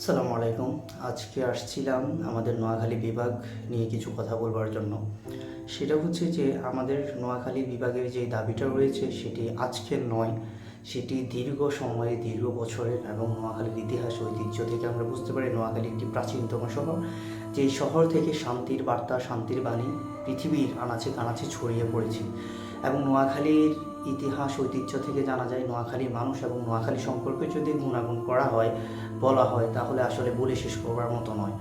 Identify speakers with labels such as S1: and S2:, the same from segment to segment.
S1: সালামু আলাইকুম। আজকে আসছিলাম আমাদের নোয়াখালী বিভাগ নিয়ে কিছু কথা বলবার জন্য। সেটা হচ্ছে যে আমাদের নোয়াখালী বিভাগের যে দাবিটা রয়েছে সেটি আজকের নয়, সেটি দীর্ঘ সময়ে, দীর্ঘ বছরের এবং নোয়াখালীর ইতিহাস, ঐতিহ্য থেকে আমরা বুঝতে পারি নোয়াখালী একটি প্রাচীনতম শহর। যে শহর থেকে শান্তির বার্তা, শান্তির বাণী পৃথিবীর আনাচে কানাচে ছড়িয়ে পড়েছে। এবং নোয়াখালীর ইতিহাস, ঐতিহ্য থেকে জানা যায় নোয়াখালীর মানুষ এবং নোয়াখালী সম্পর্কে যদি গুণাগুণ করা হয়, বলা হয়, তাহলে আসলে বলে শেষ করবার মতো নয়।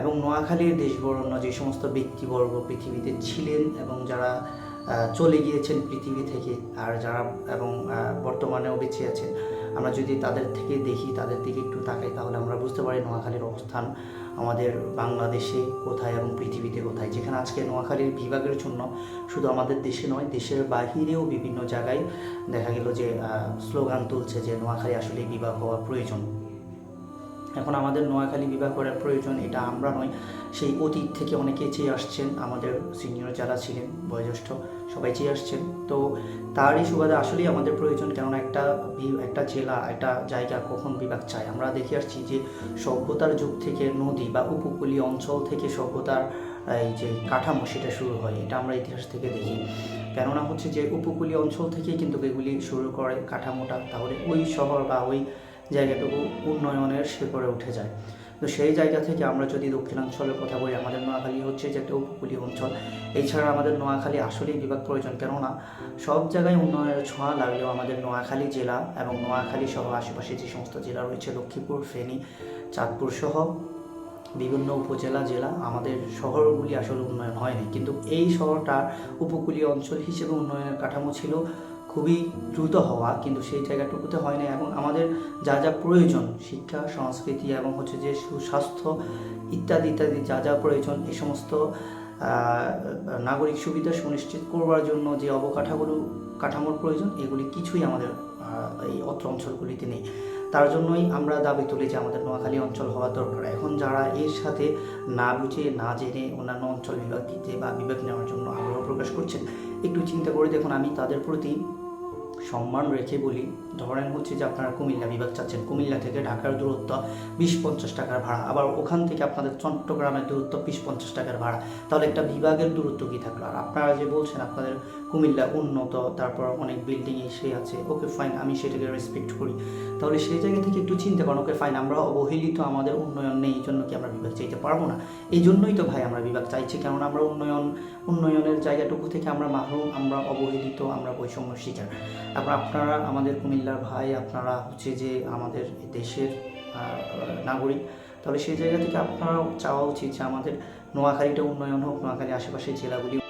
S1: এবং নোয়াখালীর দেশবরণ্য যে সমস্ত ব্যক্তিবর্গ পৃথিবীতে ছিলেন এবং যারা চলে গিয়েছেন পৃথিবী থেকে আর যারা এবং বর্তমানেও বেঁচে আছেন। আমরা যদি তাদের থেকে দেখি, তাদের দিকে একটু তাকাই, তাহলে আমরা বুঝতে পারি নোয়াখালীর অবস্থান আমাদের বাংলাদেশে কোথায় এবং পৃথিবীতে কোথায়। যেখানে আজকে নোয়াখালীর বিভাগের জন্য শুধু আমাদের দেশে নয়, দেশের বাহিরেও বিভিন্ন জায়গায় দেখা গেল যে স্লোগান তুলছে যে, নোয়াখালী আসলে বিভাগ হওয়া প্রয়োজন। এখন আমাদের নোয়াখালী বিভাগ করার প্রয়োজন, এটা আমরা নয়, সেই অতীত থেকে অনেকে চেয়ে আসছেন, আমাদের সিনিয়র যারা ছিলেন, বয়োজ্যেষ্ঠ সবাই চেয়ে আসছেন, তো তারই সুবাদে আসলেই আমাদের প্রয়োজন, কেননা একটা একটা জেলা, একটা জায়গা কখন বিভাগ চায়? আমরা দেখে আসছি যে সভ্যতার যুগ থেকে নদী বা উপকূলীয় অঞ্চল থেকে সভ্যতার, এই যে কাঠামো সেটা শুরু হয়, এটা আমরা ইতিহাস থেকে দেখি। কেননা হচ্ছে যে উপকূলীয় অঞ্চল থেকেই কিন্তু এগুলি শুরু করে কাঠামোটা, তাহলে ওই শহর বা ওই জায়গাটুকু উন্নয়নের শিখরে উঠে যায়। তো সেই জায়গা থেকে আমরা যদি দক্ষিণাঞ্চলের কথা বলি, আমাদের নোয়াখালী হচ্ছে যে একটা উপকূলীয় অঞ্চল। এছাড়া আমাদের নোয়াখালী আসলেই বিভাগ প্রয়োজন, কেননা সব জায়গায় উন্নয়নের ছোঁয়া লাগলেও আমাদের নোয়াখালী জেলা এবং নোয়াখালী সহ আশেপাশে যে সমস্ত জেলা রয়েছে, লক্ষ্মীপুর, ফেনী, চাঁদপুর সহ বিভিন্ন উপজেলা জেলা আমাদের শহরগুলি আসলে উন্নয়ন হয়নি। কিন্তু এই শহরটা উপকূলীয় অঞ্চল হিসেবে উন্নয়নের কাঠামো ছিল খুবই দ্রুত হওয়া, কিন্তু সেই জায়গাটুকুতে হয় না এবং আমাদের যা যা প্রয়োজন, শিক্ষা, সংস্কৃতি এবং হচ্ছে যে সুস্বাস্থ্য ইত্যাদি ইত্যাদি যা যা প্রয়োজন, এই সমস্ত নাগরিক সুবিধা সুনিশ্চিত করবার জন্য যে অবকাঠাগুলো কাঠামোর প্রয়োজন, এগুলি কিছুই আমাদের এই অত্র অঞ্চলগুলিতে নেই। তার জন্যই আমরা দাবি তুলি যে আমাদের নোয়াখালী অঞ্চল হওয়া দরকার। এখন যারা এর সাথে না বুঝে, না জেনে অন্যান্য অঞ্চল বিভাগ দিতে বা বিভাগ নেওয়ার জন্য আগ্রহ প্রকাশ করছেন, একটু চিন্তা করে দেখুন, আমি তাদের প্রতি সম্মান রেখে বলি। ধরেন হচ্ছে যে আপনারা কুমিল্লা বিভাগ চাচ্ছেন। কুমিল্লা থেকে ঢাকার দূরত্ব বিশ পঞ্চাশ টাকার ভাড়া। আবার ওখান থেকে আপনাদের চট্টগ্রামের দূরত্ব বিশ পঞ্চাশ টাকার ভাড়া। তাহলে একটা বিভাগের দূরত্ব কী থাকল? আর আপনারা যে বলছেন আপনাদের কুমিল্লা উন্নত, তারপর অনেক বিল্ডিং এসে আছে, ওকে ফাইন আমি সেটাকে রেসপেক্ট করি। তাহলে সেই জায়গা থেকে একটু চিন্তা করেন ওকে ফাইন আমরা অবহেলিত আমাদের উন্নয়ন নেই, এই জন্য কি আমরা বিভাগ চাইতে পারব না? এই জন্যই তো ভাই আমরা বিভাগ চাইছি, কেননা আমরা উন্নয়ন, উন্নয়নের জায়গাটুকু থেকে আমরা মাহরুম, আমরা অবহেলিত, আমরা বৈষম্য শিকার। তারপর আপনারা, আমাদের কুমিল্লার ভাই, আপনারা হচ্ছে যে আমাদের দেশের নাগরিক, তাহলে সেই জায়গা থেকে আপনারা চাওয়া উচিত যে আমাদের, নোয়াখালীটা উন্নয়ন হোক, নোয়াখালী আশেপাশের জেলাগুলি